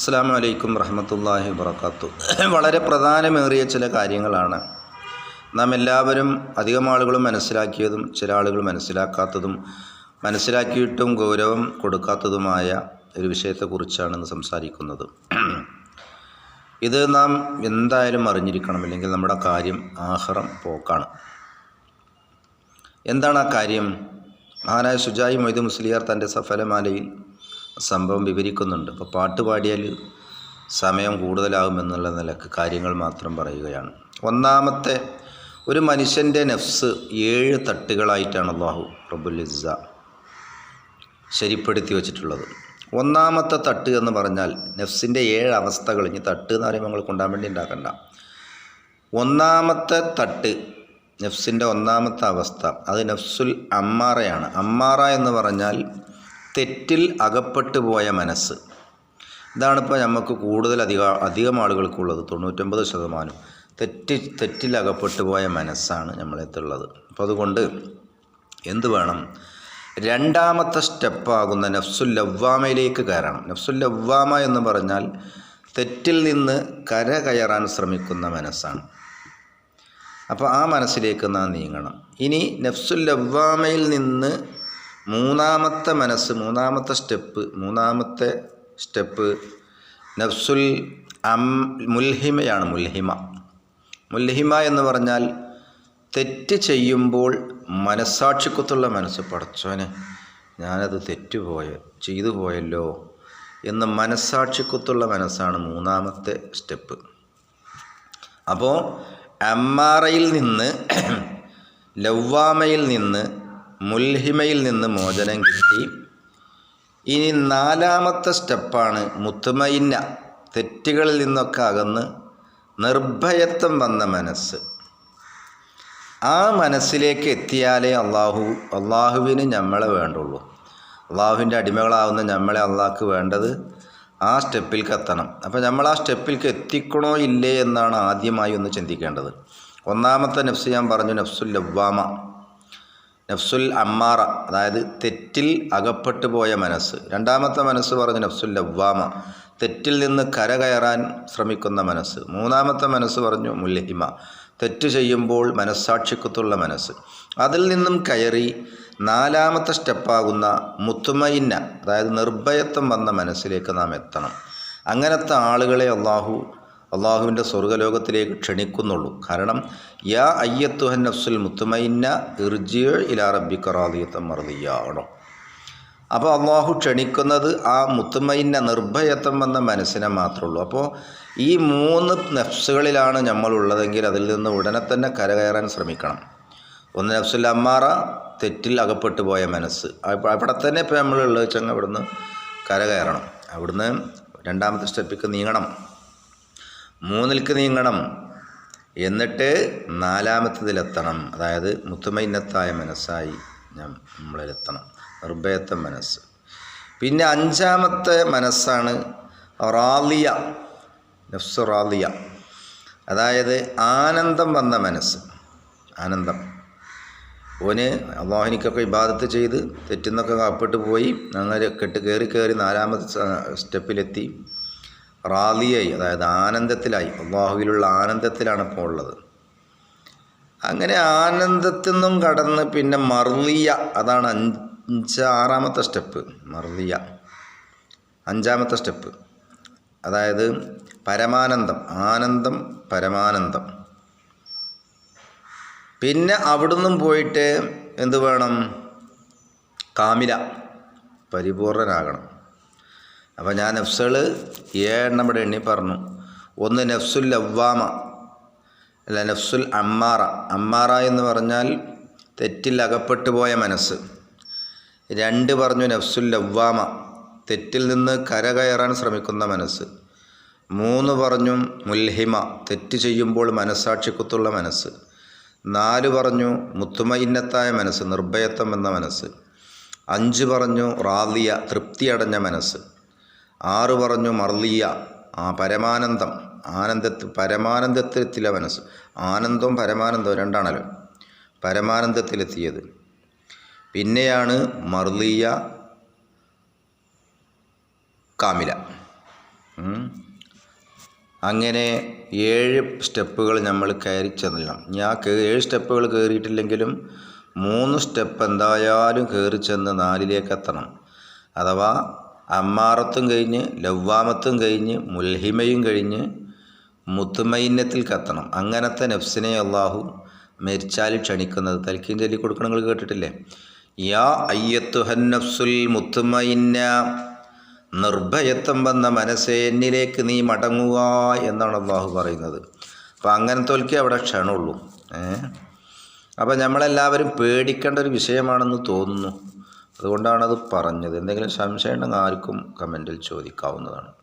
അസ്സാം വലൈക്കും വറഹമത്തല്ലാഹി വാത്തു വളരെ പ്രധാനമേറിയ ചില കാര്യങ്ങളാണ്. നാം എല്ലാവരും അധികം ആളുകളും മനസ്സിലാക്കിയതും ചില ആളുകൾ മനസ്സിലാക്കാത്തതും മനസ്സിലാക്കിയിട്ടും ഗൗരവം കൊടുക്കാത്തതുമായ ഒരു വിഷയത്തെക്കുറിച്ചാണ് ഇന്ന് സംസാരിക്കുന്നത്. ഇത് നാം എന്തായാലും അറിഞ്ഞിരിക്കണം. അല്ലെങ്കിൽ നമ്മുടെ കാര്യം ആഹ്റം പോക്കാണ്. എന്താണ് ആ കാര്യം? മഹാനായ സുജായി മൊയ്തു മുസ്ലിയാർ തന്റെ സഫലമാലയിൽ സംഭവം വിവരിക്കുന്നുണ്ട്. അപ്പോൾ പാട്ട് പാടിയാൽ സമയം കൂടുതലാകുമെന്നുള്ള നിലയ്ക്ക് കാര്യങ്ങൾ മാത്രം പറയുകയാണ്. ഒന്നാമത്തെ ഒരു മനുഷ്യന്റെ നെഫ്സ് ഏഴ് തട്ടുകളായിട്ടാണ് അള്ളാഹു ഇസ്സ ശരിപ്പെടുത്തി വച്ചിട്ടുള്ളത്. ഒന്നാമത്തെ തട്ട് എന്ന് പറഞ്ഞാൽ നെഫ്സിന്റെ ഏഴ് അവസ്ഥകൾ. ഇനി തട്ട് എന്ന് പറയുമ്പോൾ നമ്മൾ കൊണ്ടാൻ വേണ്ടി ഉണ്ടാക്കണ്ട. ഒന്നാമത്തെ തട്ട് നെഫ്സിന്റെ ഒന്നാമത്തെ അവസ്ഥ അത് നെഫ്സുൽ അമ്മാറയാണ്. അമ്മാറ എന്ന് പറഞ്ഞാൽ തെറ്റിൽ അകപ്പെട്ടു പോയ മനസ്സ്. ഇതാണിപ്പോൾ നമുക്ക് കൂടുതൽ അധിക അധികം ആളുകൾക്കുള്ളത്. തൊണ്ണൂറ്റൊമ്പത് ശതമാനം തെറ്റി തെറ്റിൽ അകപ്പെട്ടു പോയ മനസ്സാണ് നമ്മളെത്തുള്ളത്. അപ്പോൾ അതുകൊണ്ട് എന്ത് വേണം? രണ്ടാമത്തെ സ്റ്റെപ്പാകുന്ന നഫ്സുൽ ലവ്വാമയിലേക്ക് കയറണം. നഫ്സുൽ ലവ്വാമ എന്ന് പറഞ്ഞാൽ തെറ്റിൽ നിന്ന് കര കയറാൻ ശ്രമിക്കുന്ന മനസ്സാണ്. അപ്പോൾ ആ മനസ്സിലേക്ക് നാം നീങ്ങണം. ഇനി നഫ്സുൽ ലവ്വാമയിൽ നിന്ന് മൂന്നാമത്തെ മനസ്സ് മൂന്നാമത്തെ സ്റ്റെപ്പ് മൂന്നാമത്തെ സ്റ്റെപ്പ് നഫ്സുൽ അം മുൽഹിമയാണ് മുൽഹിമ. മുൽഹിമ എന്ന് പറഞ്ഞാൽ തെറ്റ് ചെയ്യുമ്പോൾ മനസ്സാക്ഷിക്കത്തുള്ള മനസ്സ് പടച്ചോനെ ഞാനത് തെറ്റുപോയ ചെയ്തു പോയല്ലോ എന്ന് മനസ്സാക്ഷിക്കത്തുള്ള മനസ്സാണ് മൂന്നാമത്തെ സ്റ്റെപ്പ്. അപ്പോൾ അമ്മാറയിൽ നിന്ന് ലവ്വാമയിൽ നിന്ന് മുൽഹിമയിൽ നിന്ന് മോചനം കിട്ടി. ഇനി നാലാമത്തെ സ്റ്റെപ്പാണ് മുത്തുമയിന്ന തെറ്റുകളിൽ നിന്നൊക്കെ അകന്ന് നിർഭയത്വം വന്ന മനസ്സ്. ആ മനസ്സിലേക്ക് എത്തിയാലേ അള്ളാഹു അള്ളാഹുവിന് നമ്മളെ വേണ്ടുള്ളൂ. അള്ളാഹുവിന്റെ അടിമകളാവുന്ന നമ്മളെ അള്ളാഹ്ക്ക് വേണ്ടത് ആ സ്റ്റെപ്പിൽക്ക് എത്തണം. അപ്പോൾ നമ്മൾ ആ സ്റ്റെപ്പിൽക്ക് എത്തിക്കണോ ഇല്ലേ എന്നാണ് ആദ്യമായി ഒന്ന് ചിന്തിക്കേണ്ടത്. ഒന്നാമത്തെ നഫ്സ് ഞാൻ പറഞ്ഞു നഫ്സുൽ ലവ്വാമ. നഫ്സുൽ അമ്മാറ അതായത് തെറ്റിൽ അകപ്പെട്ടു പോയ മനസ്സ്. രണ്ടാമത്തെ മനസ്സ് പറഞ്ഞു നഫ്സുൽ ലവ്വാമ തെറ്റിൽ നിന്ന് കരകയറാൻ ശ്രമിക്കുന്ന മനസ്സ്. മൂന്നാമത്തെ മനസ്സ് പറഞ്ഞു മുല്ലഹിമ തെറ്റ് ചെയ്യുമ്പോൾ മനസ്സാക്ഷിക്കത്തുള്ള മനസ്സ്. അതിൽ നിന്നും കയറി നാലാമത്തെ സ്റ്റെപ്പാകുന്ന മുത്തുമയിന്ന അതായത് നിർഭയത്വം വന്ന മനസ്സിലേക്ക് നാം എത്തണം. അങ്ങനത്തെ ആളുകളെ അള്ളാഹു അള്ളാഹുവിന്റെ സ്വർഗലോകത്തിലേക്ക് ക്ഷണിക്കുന്നുള്ളൂ. കാരണം യാ അയ്യത്തുഹൻ നഫ്സുൽ മുത്തുമൈന്ന ഇർജിയ ഇലാ റബ്ബിക്ക റാദിയത്തം മറുതിയാകണം അപ്പോൾ അള്ളാഹു ക്ഷണിക്കുന്നത് ആ മുത്തുമൈന്ന നിർഭയത്വം എന്ന മനസ്സിനെ മാത്രമേ ഉള്ളൂ. അപ്പോൾ ഈ മൂന്ന് നഫ്സുകളിലാണ് നമ്മളുള്ളതെങ്കിൽ അതിൽ നിന്ന് ഉടനെ തന്നെ കരകയറാൻ ശ്രമിക്കണം. ഒന്ന് നഫ്സുൽ അമ്മാറ തെറ്റിൽ അകപ്പെട്ടു പോയ മനസ്സ്. അവിടെ തന്നെ ഇപ്പോൾ നമ്മളുള്ള വെച്ചാൽ അവിടുന്ന് കരകയറണം. അവിടുന്ന് രണ്ടാമത്തെ സ്റ്റെപ്പിക്ക് നീങ്ങണം. മൂന്നിൽക്ക് നീങ്ങണം. എന്നിട്ട് നാലാമത്തതിലെത്തണം. അതായത് മുത്തുമൈന്നത്തായ മനസ്സായി ഞാൻ നമ്മളിലെത്തണം. നിർഭയത്വ മനസ്സ്. പിന്നെ അഞ്ചാമത്തെ മനസ്സാണ് റാലിയ നഫ്സ് റാലിയ. അതായത് ആനന്ദം വന്ന മനസ്സ്. ആനന്ദം. ഓന് അള്ളാഹിനിക്കൊക്കെ ഇബാദത്ത് ചെയ്ത് തെറ്റുന്നൊക്കെ അപ്പിട്ട് പോയി. അങ്ങനെ കെട്ട് കയറി കയറി നാലാമത്തെ സ്റ്റെപ്പിലെത്തി. റാലിയായി അതായത് ആനന്ദത്തിലായി. അള്ളാഹുവിലുള്ള ആനന്ദത്തിലാണ് ഇപ്പോൾ ഉള്ളത്. അങ്ങനെ ആനന്ദത്തിൽ നിന്നും കടന്ന് പിന്നെ മർലിയ അതാണ് അഞ്ച് ആറാമത്തെ സ്റ്റെപ്പ്. മർലിയ അഞ്ചാമത്തെ സ്റ്റെപ്പ്. അതായത് പരമാനന്ദം ആനന്ദം പരമാനന്ദം. പിന്നെ അവിടുന്ന് പോയിട്ട് എന്ത് വേണം? കാമില പരിപൂർണനാകണം. അപ്പോൾ ഞാൻ നഫ്സുകൾ ഏഴെണ്ണം ഇവിടെ എണ്ണി പറഞ്ഞു. ഒന്ന് നഫ്സുൽ ലവ്വാമ അല്ല നഫ്സുൽ അമ്മാറ. അമ്മാറ എന്ന് പറഞ്ഞാൽ തെറ്റിൽ അകപ്പെട്ടു പോയ മനസ്സ്. രണ്ട് പറഞ്ഞു നഫ്സുൽ ലവ്വാമ തെറ്റിൽ നിന്ന് കരകയറാൻ ശ്രമിക്കുന്ന മനസ്സ്. മൂന്ന് പറഞ്ഞു മുൽഹിമ തെറ്റ് ചെയ്യുമ്പോൾ മനസ്സാക്ഷിക്കുത്തുള്ള മനസ്സ്. നാല് പറഞ്ഞു മുത്തുമയിന്നത്തായ മനസ്സ് നിർഭയത്വം എന്ന മനസ്സ്. അഞ്ച് പറഞ്ഞു റാലിയ തൃപ്തിയടഞ്ഞ മനസ്സ്. ആറ് പറഞ്ഞു മർലിയ ആ പരമാനന്ദം. ആനന്ദത്തിൽ പരമാനന്ദത്തിലെത്തിയ മനസ്സ് ആനന്ദവും പരമാനന്ദവും രണ്ടാണല്ലോ. പരമാനന്ദത്തിലെത്തിയത്. പിന്നെയാണ് മർലിയ കാമില. അങ്ങനെ ഏഴ് സ്റ്റെപ്പുകൾ നമ്മൾ കയറി ചെല്ലണം. ഞാൻ ഏഴ് സ്റ്റെപ്പുകൾ കയറിയിട്ടില്ലെങ്കിലും മൂന്ന് സ്റ്റെപ്പ് എന്തായാലും കയറി ചെന്ന് നാലിലേക്ക് എത്തണം. അഥവാ അമ്മാറത്തും കഴിഞ്ഞ് ലവ്വാമത്തും കഴിഞ്ഞ് മുൽഹിമയും കഴിഞ്ഞ് മുത്തുമൈന്യത്തിൽ കത്തണം. അങ്ങനത്തെ നഫ്സിനെ അള്ളാഹു മരിച്ചാൽ ക്ഷണിക്കുന്നത്. തൽക്കീം ചൊല്ലി കൊടുക്കണം നിങ്ങൾ കേട്ടിട്ടില്ലേ? യാ അയ്യത്തുഹൻ നഫ്സുൽ മുത്തുമൈന്ന. നിർഭയത്വം വന്ന മനസ്സേ എന്നിലേക്ക് നീ മടങ്ങുക എന്നാണ് അള്ളാഹു പറയുന്നത്. അപ്പോൾ തോൽക്കി അവിടെ ക്ഷണമുള്ളൂ. ഏ? അപ്പോൾ നമ്മളെല്ലാവരും പേടിക്കേണ്ട ഒരു വിഷയമാണെന്ന് തോന്നുന്നു. അതുകൊണ്ടാണത് പറഞ്ഞത്. എന്തെങ്കിലും സംശയം ഉണ്ടെങ്കിൽ ആർക്കും കമന്റിൽ ചോദിക്കാവുന്നതാണ്.